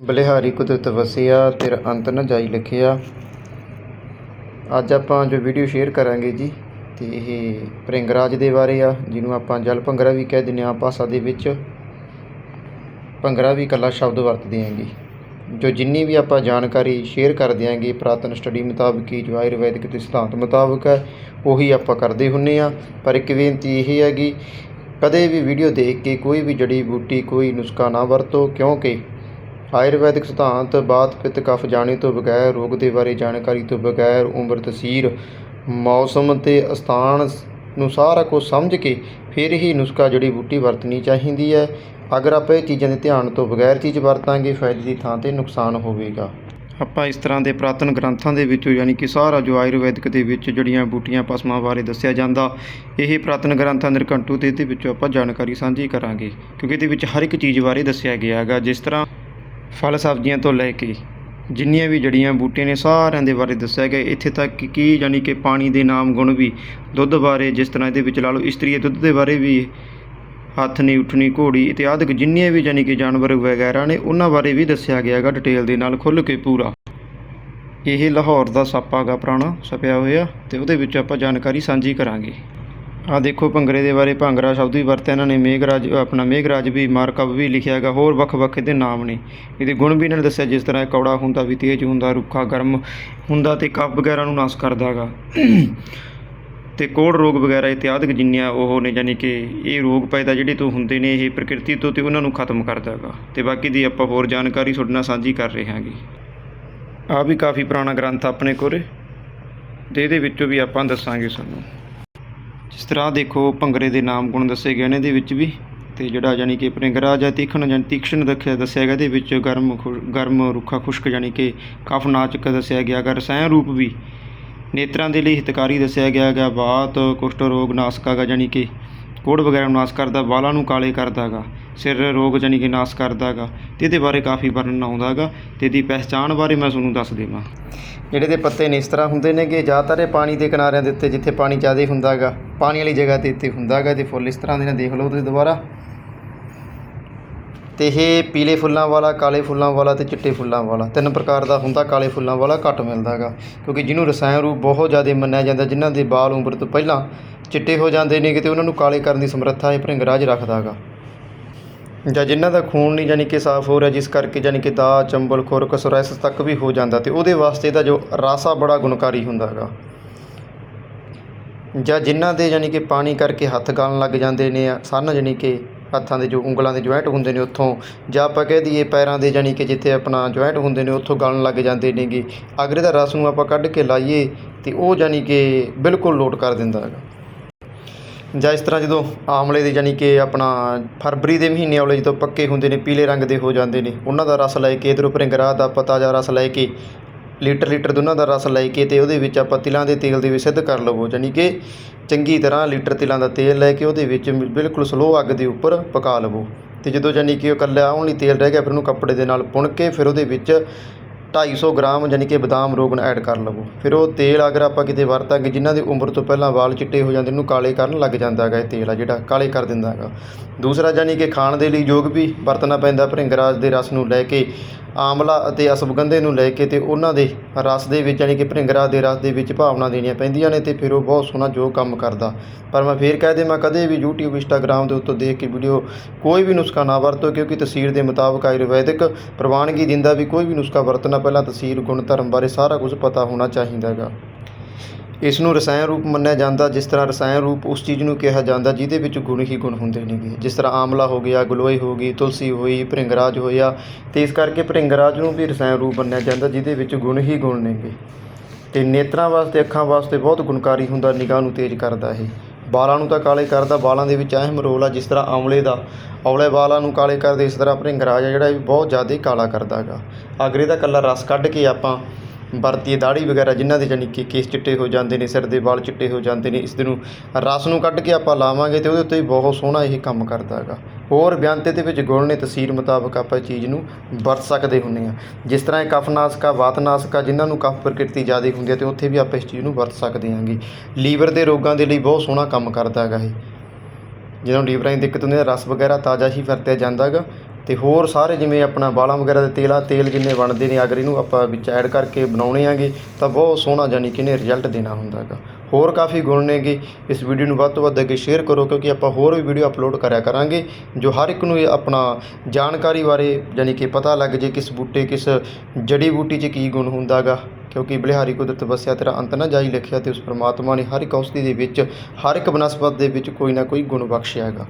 ਬਲਿਹਾਰੀ ਕੁਦਰਤ ਵਸਿਆ, ਤੇਰਾ ਅੰਤ ਨਾ ਜਾਈ ਲਿਖਿਆ। ਅੱਜ ਆਪਾਂ ਜੋ ਵੀਡੀਓ ਸ਼ੇਅਰ ਕਰਾਂਗੇ ਜੀ, ਤੇ ਇਹ ਭ੍ਰਿੰਗਰਾਜ ਦੇ ਬਾਰੇ ਆ, ਜਿਹਨੂੰ ਆਪਾਂ ਜਲ ਭੰਗਰਾ ਵੀ ਕਹਿ ਦਿੰਦੇ ਹਾਂ, ਭਾਸ਼ਾ ਦੇ ਵਿੱਚ। ਭੰਗਰਾ ਵੀ ਇਕੱਲਾ ਸ਼ਬਦ ਵਰਤਦੇ ਆਂਗੇ ਜੋ ਜਿੰਨੀ ਵੀ ਆਪਾਂ ਜਾਣਕਾਰੀ ਸ਼ੇਅਰ ਕਰ ਦਿਆਂਗੇ ਪੁਰਾਤਨ ਸਟੱਡੀ ਮੁਤਾਬਕ ਹੀ, ਜੋ ਆਯੁਰਵੈਦਿਕ ਤੇ ਸਿਧਾਂਤ ਮੁਤਾਬਕ ਹੈ, ਉਹੀ ਆਪਾਂ ਕਰਦੇ ਹੁੰਨੇ ਆ। ਪਰ ਇੱਕ ਬੇਨਤੀ ਇਹ ਹੈਗੀ ਕਦੇ ਵੀ ਵੀਡੀਓ ਦੇਖ ਕੇ ਕੋਈ ਵੀ ਜੜੀ ਬੂਟੀ, ਕੋਈ ਨੁਸਖਾ ਨਾ ਵਰਤੋ, ਕਿਉਂਕਿ ਆਯੁਰਵੈਦਿਕ ਸਿਧਾਂਤ, ਬਾਤ ਪਿੱਤ ਕਫ ਜਾਣੇ ਤੋਂ ਬਗੈਰ, ਰੋਗ ਦੇ ਬਾਰੇ ਜਾਣਕਾਰੀ ਤੋਂ ਬਗੈਰ, ਉਮਰ, ਤਸੀਰ, ਮੌਸਮ ਤੇ ਸਥਾਨ ਨੂੰ ਸਾਰਾ ਕੁਝ ਸਮਝ ਕੇ ਫਿਰ ਹੀ ਨੁਸਖਾ ਜੜੀ ਬੂਟੀ ਵਰਤਣੀ ਚਾਹੀਦੀ ਹੈ। ਅਗਰ ਆਪਾਂ ਇਹ ਚੀਜ਼ਾਂ ਦੇ ਧਿਆਨ ਤੋਂ ਬਗੈਰ ਚੀਜ਼ ਵਰਤਾਂਗੇ, ਫਾਇਦੇ ਦੀ ਥਾਂ ਤੇ ਨੁਕਸਾਨ ਹੋਵੇਗਾ। ਆਪਾਂ ਇਸ ਤਰ੍ਹਾਂ ਦੇ ਪ੍ਰਾਤਨ ਗ੍ਰੰਥਾਂ ਦੇ ਵਿੱਚੋਂ ਯਾਨੀ ਕਿ ਸਾਰਾ ਜੋ ਆਯੁਰਵੈਦਿਕ ਦੇ ਵਿੱਚ ਜੜੀਆਂ ਬੂਟੀਆਂ, ਪਸਮਾਂ ਬਾਰੇ ਦੱਸਿਆ ਜਾਂਦਾ, ਇਹ ਪ੍ਰਾਤਨ ਗ੍ਰੰਥਾਂ ਨਿਰਕੰਟੂ ਤੇ ਇਹਦੇ ਵਿੱਚੋਂ ਆਪਾਂ ਜਾਣਕਾਰੀ ਸਾਂਝੀ ਕਰਾਂਗੇ। ਕਿਉਂਕਿ ਇਹਦੇ ਵਿੱਚ ਹਰ ਇੱਕ ਚੀਜ਼ ਬਾਰੇ ਦੱਸਿਆ ਗਿਆ ਹੈਗਾ। ਜਿਸ ਤਰ੍ਹਾਂ ਫਲ ਸਬਜ਼ੀਆਂ ਤੋਂ ਲੈ ਕੇ ਜਿੰਨੀਆਂ ਵੀ ਜੜੀਆਂ ਬੂਟੀਆਂ ਨੇ ਸਾਰਿਆਂ ਦੇ ਬਾਰੇ ਦੱਸਿਆ ਗਿਆ। ਇੱਥੇ ਤੱਕ ਕਿ ਕੀ ਯਾਨੀ ਕਿ ਪਾਣੀ ਦੇ ਨਾਮ ਗੁਣ ਵੀ, ਦੁੱਧ ਬਾਰੇ ਜਿਸ ਤਰ੍ਹਾਂ ਇਹਦੇ ਵਿੱਚ ਲਾ ਲਓ, ਇਸਤਰੀ ਦੁੱਧ ਦੇ ਬਾਰੇ ਵੀ, ਹੱਥ ਨਹੀਂ ਉੱਠਣੀ ਘੋੜੀ ਇਤਿਆਦਿਕ ਜਿੰਨੀਆਂ ਵੀ ਯਾਨੀ ਕਿ ਜਾਨਵਰ ਵਗੈਰਾ ਨੇ, ਉਹਨਾਂ ਬਾਰੇ ਵੀ ਦੱਸਿਆ ਗਿਆ ਹੈਗਾ ਡਿਟੇਲ ਦੇ ਨਾਲ ਖੁੱਲ੍ਹ ਕੇ ਪੂਰਾ। ਇਹ ਲਾਹੌਰ ਦਾ ਸੱਪ ਪੁਰਾਣਾ ਛਪਿਆ ਹੋਇਆ, ਤੇ ਉਹਦੇ ਵਿੱਚ ਆਪਾਂ ਜਾਣਕਾਰੀ ਸਾਂਝੀ ਕਰਾਂਗੇ। ਆ ਦੇਖੋ ਭੰਗਰੇ ਦੇ ਬਾਰੇ ਭੰਗਰਾ ਸ਼ਬਦ ਵੀ ਵਰਤਿਆ ਇਹਨਾਂ ਨੇ, ਮੇਘਰਾਜ, ਆਪਣਾ ਮੇਘਰਾਜ ਵੀ ਮਾਰਕਬ ਵੀ ਲਿਖਿਆ ਹੈਗਾ, ਹੋਰ ਵੱਖ-ਵੱਖ ਇਹਦੇ ਨਾਮ ਨੇ। ਇਹਦੇ ਗੁਣ ਵੀ ਇਹਨਾਂ ਨੇ ਦੱਸਿਆ, ਜਿਸ ਤਰ੍ਹਾਂ ਇਹ ਕੌੜਾ ਹੁੰਦਾ ਵੀ ਤੇਜ਼ ਹੁੰਦਾ, ਰੁੱਖਾ ਗਰਮ ਹੁੰਦਾ ਤੇ ਕਫ ਵਗੈਰਾ ਨੂੰ ਨਾਸ ਕਰਦਾ ਹੈਗਾ। ਤੇ ਕੋੜ ਰੋਗ ਵਗੈਰਾ ਇਤਿਆਦਿਕ ਜਿੰਨੀਆਂ ਉਹ ਨੇ ਯਾਨੀ ਕਿ ਇਹ ਰੋਗ ਪੈਦਾ ਜਿਹੜੇ ਤੋਂ ਹੁੰਦੇ ਨੇ, ਇਹ ਪ੍ਰਕਿਰਤੀ ਤੋਂ ਤੇ ਉਹਨਾਂ ਨੂੰ ਖਤਮ ਕਰਦਾ ਹੈਗਾ। ਤੇ ਬਾਕੀ ਦੀ ਆਪਾਂ ਹੋਰ ਜਾਣਕਾਰੀ ਤੁਹਾਡੇ ਨਾਲ ਸਾਂਝੀ ਕਰ ਰਹੇ ਹਾਂਗੇ। ਆ ਵੀ ਕਾਫੀ ਪੁਰਾਣਾ ਗ੍ਰੰਥ ਆਪਣੇ ਕੋਲ ਤੇ ਇਹਦੇ ਵਿੱਚੋਂ ਵੀ ਆਪਾਂ ਦੱਸਾਂਗੇ ਤੁਹਾਨੂੰ। ਤਰ੍ਹਾਂ ਦੇਖੋ ਭੰਗੜੇ ਦੇ ਨਾਮ ਗੁਣ ਦੱਸੇ ਗਏ ਨੇ ਇਹਦੇ ਵਿੱਚ ਵੀ। ਤੇ ਜਿਹੜਾ ਯਾਨੀ ਕਿ ਭ੍ਰਿੰਗਰਾ ਜਾਂ ਤੀਖਣ ਜਾਂ ਤੀਕਸ਼ਣ ਦੱਸਿਆ ਦੱਸਿਆ ਗਿਆ, ਇਹਦੇ ਵਿੱਚ ਗਰਮ ਖੁ- ਗਰਮ ਰੁੱਖਾ ਖੁਸ਼ਕ ਯਾਨੀ ਕਿ ਕਫ ਨਾਚਕ ਦੱਸਿਆ ਗਿਆ ਗਾ, ਰਸਾਇਣ ਰੂਪ ਵੀ। ਨੇਤਰਾਂ ਦੇ ਲਈ ਹਿਤਕਾਰੀ ਦੱਸਿਆ ਗਿਆ ਗਾ, ਬਾਤ, ਕੁਸ਼ਟ ਰੋਗ, ਨਾਸਕਾ ਹੈਗਾ ਯਾਨੀ ਕਿ ਕੋੜ ਵਗੈਰਾ ਨੂੰ ਨਾਸ਼ ਕਰਦਾ, ਵਾਲਾਂ ਨੂੰ ਕਾਲੇ ਕਰਦਾ ਹੈਗਾ, ਸਿਰ ਰੋਗ ਯਾਨੀ ਕਿ ਨਾਸ਼ ਕਰਦਾ ਹੈਗਾ, ਤੇ ਇਹਦੇ ਬਾਰੇ ਕਾਫੀ ਵਰਣਨ ਆਉਂਦਾ ਹੈਗਾ, ਤੇ ਇਹਦੀ ਪਹਿਚਾਣ ਬਾਰੇ ਮੈਂ ਤੁਹਾਨੂੰ ਦੱਸ ਦੇਵਾਂ। ਜਿਹੜੇ ਦੇ ਪੱਤੇ ਨੇ ਇਸ ਤਰ੍ਹਾਂ ਹੁੰਦੇ ਨੇਗੇ, ਜ਼ਿਆਦਾਤਰ ਇਹ ਪਾਣੀ ਦੇ ਕਿਨਾਰਿਆਂ ਦੇ ਉੱਤੇ ਜਿੱਥੇ ਪਾਣੀ ਜ਼ਿਆਦਾ ਹੁੰਦਾ ਹੈਗਾ, ਪਾਣੀ ਵਾਲੀ ਜਗ੍ਹਾ ਤੇ ਇੱਥੇ ਹੁੰਦਾ ਹੈਗਾ ਤੇ ਫੁੱਲ ਇਸ ਤਰ੍ਹਾਂ ਦੇ ਨੇ, ਦੇਖ ਲਓ ਤੁਸੀਂ ਦੁਬਾਰਾ। ਤੇ ਇਹ ਪੀਲੇ ਫੁੱਲਾਂ ਵਾਲਾ, ਕਾਲੇ ਫੁੱਲਾਂ ਵਾਲਾ ਤੇ ਚਿੱਟੇ ਫੁੱਲਾਂ ਵਾਲਾ। ਤਿੰਨ ਪ੍ਰਕਾਰ ਦਾ ਹੁੰਦਾ, ਕਾਲੇ ਫੁੱਲਾਂ ਵਾਲਾ ਘੱਟ ਮਿਲਦਾ ਹੈਗਾ। ਕਿਉਂਕਿ ਜਿਹਨੂੰ ਰਸਾਇਣ ਰੂਪ ਬਹੁਤ ਜ਼ਿਆਦਾ ਮੰਨਿਆ ਜਾਂਦਾ, ਜਿਨ੍ਹਾਂ ਦੇ ਬਾਲ ਉਮਰ ਤੋਂ ਪਹਿਲਾਂ ਚਿੱਟੇ ਹੋ ਜਾਂਦੇ ਨੇ ਕਿਤੇ ਉਹਨਾਂ ਨੂੰ ਕਾਲੇ ਕਰਨ ਦੀ ਸਮਰੱਥਾ ਇਹ ਭ੍ਰਿੰਗਰਾਜ ਰੱਖਦਾ ਹੈਗਾ। ਜਾਂ ਜਿਨ੍ਹਾਂ ਦਾ ਖੂਨ ਨਹੀਂ ਯਾਨੀ ਕਿ ਸਾਫ਼ ਹੋ ਰਿਹਾ, ਜਿਸ ਕਰਕੇ ਯਾਨੀ ਕਿ ਦਾ ਚੰਬਲ, ਖੁਰਕ ਸੋਰਾਇਸਿਸ ਤੱਕ ਵੀ ਹੋ ਜਾਂਦਾ ਤੇ ਉਹਦੇ ਵਾਸਤੇ ਦਾ ਜੋ ਰਾਸਾ ਬੜਾ ਗੁਣਕਾਰੀ ਹੁੰਦਾ ਹੈਗਾ। ਜਾਂ ਜਿਨ੍ਹਾਂ ਦੇ ਯਾਨੀ ਕਿ ਪਾਣੀ ਕਰਕੇ ਹੱਥ ਗਲਣ ਲੱਗ ਜਾਂਦੇ ਨੇ ਸਨ ਯਾਨੀ ਕਿ ਹੱਥਾਂ ਦੇ ਜੋ ਉਂਗਲਾਂ ਦੇ ਜੁਆਇੰਟ ਹੁੰਦੇ ਨੇ ਉੱਥੋਂ, ਜਾਂ ਆਪਾਂ ਕਹਿ ਦਈਏ ਪੈਰਾਂ ਦੇ ਯਾਨੀ ਕਿ ਜਿੱਥੇ ਆਪਣਾ ਜੁਆਇੰਟ ਹੁੰਦੇ ਨੇ ਉੱਥੋਂ ਗਲਣ ਲੱਗ ਜਾਂਦੇ ਨੇਗੇ। ਅਗਰੇ ਦਾ ਰਸ ਨੂੰ ਆਪਾਂ ਕੱਢ ਕੇ ਲਾਈਏ ਤੇ ਉਹ ਯਾਨੀ ਕਿ ਬਿਲਕੁਲ ਲੋਟ ਕਰ ਦਿੰਦਾ ਹੈਗਾ। ਜਾਂ ਇਸ ਤਰ੍ਹਾਂ ਜਦੋਂ ਆਮਲੇ ਦੇ ਯਾਨੀ ਕਿ ਆਪਣਾ ਫਰਵਰੀ ਦੇ ਮਹੀਨੇ ਆਮਲੇ ਜਦੋਂ ਪੱਕੇ ਹੁੰਦੇ ਨੇ, ਪੀਲੇ ਰੰਗ ਦੇ ਹੋ ਜਾਂਦੇ ਨੇ, ਉਹਨਾਂ ਦਾ ਰਸ ਲੈ ਕੇ ਇਧਰੋਂ ਭ੍ਰਿੰਗਰਾ ਦਾ ਪਤਾ ਜਾਂ ਰਸ ਲੈ ਕੇ ਲੀਟਰ ਲੀਟਰ ਦੋਨਾਂ ਦਾ ਰਸ ਲੈ ਕੇ ਤੇ ਉਹਦੇ ਵਿੱਚ ਆਪਾਂ ਤਿਲਾਂ ਦੇ ਤੇਲ ਦੇ ਵਿੱਚ ਸਿੱਧ ਕਰ ਲਵੋ ਯਾਨੀ ਕਿ ਚੰਗੀ ਤਰ੍ਹਾਂ ਲੀਟਰ ਤਿਲਾਂ ਦਾ ਤੇਲ ਲੈ ਕੇ ਉਹਦੇ ਵਿੱਚ ਬਿਲਕੁਲ ਸਲੋ ਅੱਗ ਦੇ ਉੱਪਰ ਪਕਾ ਲਵੋ। ਤੇ ਜਦੋਂ ਯਾਨੀ ਕਿ ਉਹ ਇਕੱਲਾ ਓਨਲੀ ਤੇਲ ਰਹਿ ਗਿਆ, ਫਿਰ ਉਹਨੂੰ ਕੱਪੜੇ ਦੇ ਨਾਲ ਪੁਣ ਕੇ ਫਿਰ ਉਹਦੇ ਵਿੱਚ 250 ਗ੍ਰਾਮ ਯਾਨੀ ਕਿ ਬਦਾਮ ਰੋਗਨ ਐਡ ਕਰ ਲਵੋ। ਫਿਰ ਉਹ ਤੇਲ ਅਗਰ ਆਪਾਂ ਕਿਤੇ ਵਰਤਾਂਗੇ, ਜਿਨ੍ਹਾਂ ਦੀ ਉਮਰ ਤੋਂ ਪਹਿਲਾਂ ਵਾਲ ਚਿੱਟੇ ਹੋ ਜਾਂਦੇ ਉਹਨੂੰ ਕਾਲੇ ਕਰਨ ਲੱਗ ਜਾਂਦਾ ਹੈਗਾ ਇਹ ਤੇਲ ਆ ਜਿਹੜਾ, ਕਾਲੇ ਕਰ ਦਿੰਦਾ ਹੈਗਾ। ਦੂਸਰਾ ਯਾਨੀ ਕਿ ਖਾਣ ਦੇ ਲਈ ਯੋਗ ਵੀ ਵਰਤਣਾ ਪੈਂਦਾ ਭ੍ਰਿੰਗਰਾਜ ਦੇ ਰਸ ਨੂੰ ਲੈ ਕੇ ਆਮਲਾ ਅਤੇ ਅਸਵਗੰਧੇ ਨੂੰ ਲੈ ਕੇ ਤੇ ਉਹਨਾਂ ਦੇ ਰਸ ਦੇ ਵਿੱਚ ਯਾਨੀ ਕਿ ਭ੍ਰਿੰਗਰਾਜ ਦੇ ਰਸ ਦੇ ਵਿੱਚ ਭਾਵਨਾ ਦੇਣੀਆਂ ਪੈਂਦੀਆਂ ਨੇ ਤੇ ਫਿਰ ਉਹ ਬਹੁਤ ਸੋਹਣਾ ਜੋ ਕੰਮ ਕਰਦਾ। ਪਰ ਮੈਂ ਫੇਰ ਕਹਿ ਦੇਵਾਂ, ਕਦੇ ਵੀ YouTube, Instagram ਦੇ ਉੱਤੇ ਦੇਖ ਕੇ ਵੀਡੀਓ ਕੋਈ ਵੀ ਨੁਸਖਾ ਨਾ ਵਰਤੋ, ਕਿਉਂਕਿ ਤਸਵੀਰ ਦੇ ਮੁਤਾਬਕ ਆਯੁਰਵੈਦਿਕ ਪ੍ਰਵਾਨਗੀ ਦਿੰਦਾ ਵੀ ਕੋਈ ਵੀ ਨੁਸਖਾ ਵਰਤਣਾ, ਪਹਿਲਾਂ ਤਸਵੀਰ ਗੁਣ, ਧਰਮ ਬਾਰੇ ਸਾਰਾ ਕੁਝ ਪਤਾ ਹੋਣਾ ਚਾਹੀਦਾ ਹੈਗਾ। ਇਸ ਨੂੰ ਰਸਾਇਣ ਰੂਪ ਮੰਨਿਆ ਜਾਂਦਾ, ਜਿਸ ਤਰ੍ਹਾਂ ਰਸਾਇਣ ਰੂਪ ਉਸ ਚੀਜ਼ ਨੂੰ ਕਿਹਾ ਜਾਂਦਾ, ਜਿਹਦੇ ਵਿੱਚ ਗੁਣ ਹੀ ਗੁਣ ਹੁੰਦੇ ਨੇਗੇ। ਜਿਸ ਤਰ੍ਹਾਂ ਆਮਲਾ ਹੋ ਗਿਆ, ਗਲੋਏ ਹੋ ਗਈ, ਤੁਲਸੀ ਹੋਈ, ਭ੍ਰਿੰਗਰਾਜ ਹੋਇਆ, ਤੇ ਇਸ ਕਰਕੇ ਭ੍ਰਿੰਗਰਾਜ ਨੂੰ ਵੀ ਰਸਾਇਣ ਰੂਪ ਮੰਨਿਆ ਜਾਂਦਾ, ਜਿਹਦੇ ਵਿੱਚ ਗੁਣ ਹੀ ਗੁਣ ਨੇਗੇ। ਤੇ ਨੇਤਰਾਂ ਵਾਸਤੇ, ਅੱਖਾਂ ਵਾਸਤੇ ਬਹੁਤ ਗੁਣਕਾਰੀ ਹੁੰਦਾ, ਨਿਗਾਹ ਨੂੰ ਤੇਜ਼ ਕਰਦਾ ਇਹ। ਬਾਲਾਂ ਨੂੰ ਤਾਂ ਕਾਲੇ ਕਰਦਾ, ਬਾਲਾਂ ਦੇ ਵਿੱਚ ਅਹਿਮ ਰੋਲ ਆ, ਜਿਸ ਤਰ੍ਹਾਂ ਆਮਲੇ ਦਾ। ਔਲੇ ਵਾਲਾਂ ਨੂੰ ਕਾਲੇ ਕਰਦੇ, ਇਸ ਤਰ੍ਹਾਂ ਭ੍ਰਿੰਗਰਾਜ ਆ, ਜਿਹੜਾ ਵੀ ਬਹੁਤ ਜ਼ਿਆਦਾ ਕਾਲਾ ਕਰਦਾ ਹੈਗਾ। ਅਗਰ ਇਹਦਾ ਕੱਲਾ ਰਸ ਕੱਢ ਕੇ ਆਪਾਂ ਵਰਤੀਏ ਦਾੜੀ ਵਗੈਰਾ ਜਿਨ੍ਹਾਂ ਦੇ ਜਾਨੀ ਕਿ ਕੇਸ ਚਿੱਟੇ ਹੋ ਜਾਂਦੇ ਨੇ, ਸਿਰ ਦੇ ਵਾਲ ਚਿੱਟੇ ਹੋ ਜਾਂਦੇ ਨੇ, ਇਸ ਦੇ ਨੂੰ ਰਸ ਨੂੰ ਕੱਢ ਕੇ ਆਪਾਂ ਲਾਵਾਂਗੇ ਤੇ ਉਹਦੇ ਉੱਤੇ ਵੀ ਬਹੁਤ ਸੋਹਣਾ ਇਹ ਕੰਮ ਕਰਦਾ ਹੈਗਾ। ਹੋਰ ਬਿਆਨਤੇ ਦੇ ਵਿੱਚ ਗੁਣ ਨੇ, ਤਸਵੀਰ ਮੁਤਾਬਕ ਆਪਾਂ ਇਹ ਚੀਜ਼ ਨੂੰ ਵਰਤ ਸਕਦੇ ਹੁੰਨੇ ਆ ਜਿਸ ਤਰ੍ਹਾਂ ਇਹ ਕਫਨਾਸ਼ਕ ਆ ਵਾਤਨਾਸ਼ਕ ਆ ਜਿਨ੍ਹਾਂ ਨੂੰ ਕਫ ਪ੍ਰਕਿਰਤੀ ਜ਼ਿਆਦਾ ਹੁੰਦੀ ਹੈ ਤੇ ਉੱਥੇ ਵੀ ਆਪਾਂ ਇਸ ਚੀਜ਼ ਨੂੰ ਵਰਤ ਸਕਦੇ ਹਾਂਗੇ। ਲੀਵਰ ਦੇ ਰੋਗਾਂ ਦੇ ਲਈ ਬਹੁਤ ਸੋਹਣਾ ਕੰਮ ਕਰਦਾ ਹੈਗਾ ਇਹ। ਜਦੋਂ ਲੀਵਰਾਂ ਦੀ ਦਿੱਕਤ ਹੁੰਦੀ ਹੈ ਰਸ ਵਗੈਰਾ ਤਾਜ਼ਾ ਹੀ ਵਰਤਿਆ ਜਾਂਦਾ ਹੈਗਾ। ਤੇ ਹੋਰ ਸਾਰੇ ਜਿਵੇਂ ਆਪਣਾ ਬਾਲਾਂ ਵਗੈਰਾ ਦੇ ਤੇਲਾ, ਤੇਲ ਜਿੰਨੇ ਬਣਦੇ ਨੇ ਅਗਰ ਇਹਨੂੰ ਆਪਾਂ ਵਿੱਚ ਐਡ ਕਰਕੇ ਬਣਾਉਣੇ ਆਗੇ, ਤਾਂ ਬਹੁਤ ਸੋਹਣਾ ਯਾਨੀ ਕਿ ਇਹਨੇ ਰਿਜ਼ਲਟ ਦੇਣਾ ਹੁੰਦਾ ਹੈਗਾ। ਹੋਰ ਕਾਫੀ ਗੁਣ ਨੇਗੇ, ਇਸ ਵੀਡੀਓ ਨੂੰ ਵੱਧ ਤੋਂ ਵੱਧ ਅੱਗੇ ਸ਼ੇਅਰ ਕਰੋ, ਕਿਉਂਕਿ ਆਪਾਂ ਹੋਰ ਵੀ ਵੀਡੀਓ ਅਪਲੋਡ ਕਰਿਆ ਕਰਾਂਗੇ, ਜੋ ਹਰ ਇੱਕ ਨੂੰ ਇਹ ਆਪਣਾ ਜਾਣਕਾਰੀ ਬਾਰੇ ਯਾਨੀ ਕਿ ਪਤਾ ਲੱਗ ਜੇ ਕਿਸ ਬੂਟੇ, ਕਿਸ ਜੜੀ ਬੂਟੀ 'ਚ ਕੀ ਗੁਣ ਹੁੰਦਾਗਾ ਕਿਉਂਕਿ ਬਲਿਹਾਰੀ ਕੁਦਰਤ ਵਸਿਆ ਤੇਰਾ ਅੰਤ ਨਾ ਜਾਈ ਲਿਖਿਆ ਤੇ ਉਸ ਪ੍ਰਮਾਤਮਾ ਨੇ ਹਰ ਇੱਕ ਔਸ਼ਧੀ ਦੇ ਵਿੱਚ, ਹਰ ਇੱਕ ਬਨਸਪਤ ਦੇ ਵਿੱਚ ਕੋਈ ਨਾ ਕੋਈ ਗੁਣ ਬਖਸ਼ਿਆ ਹੈਗਾ।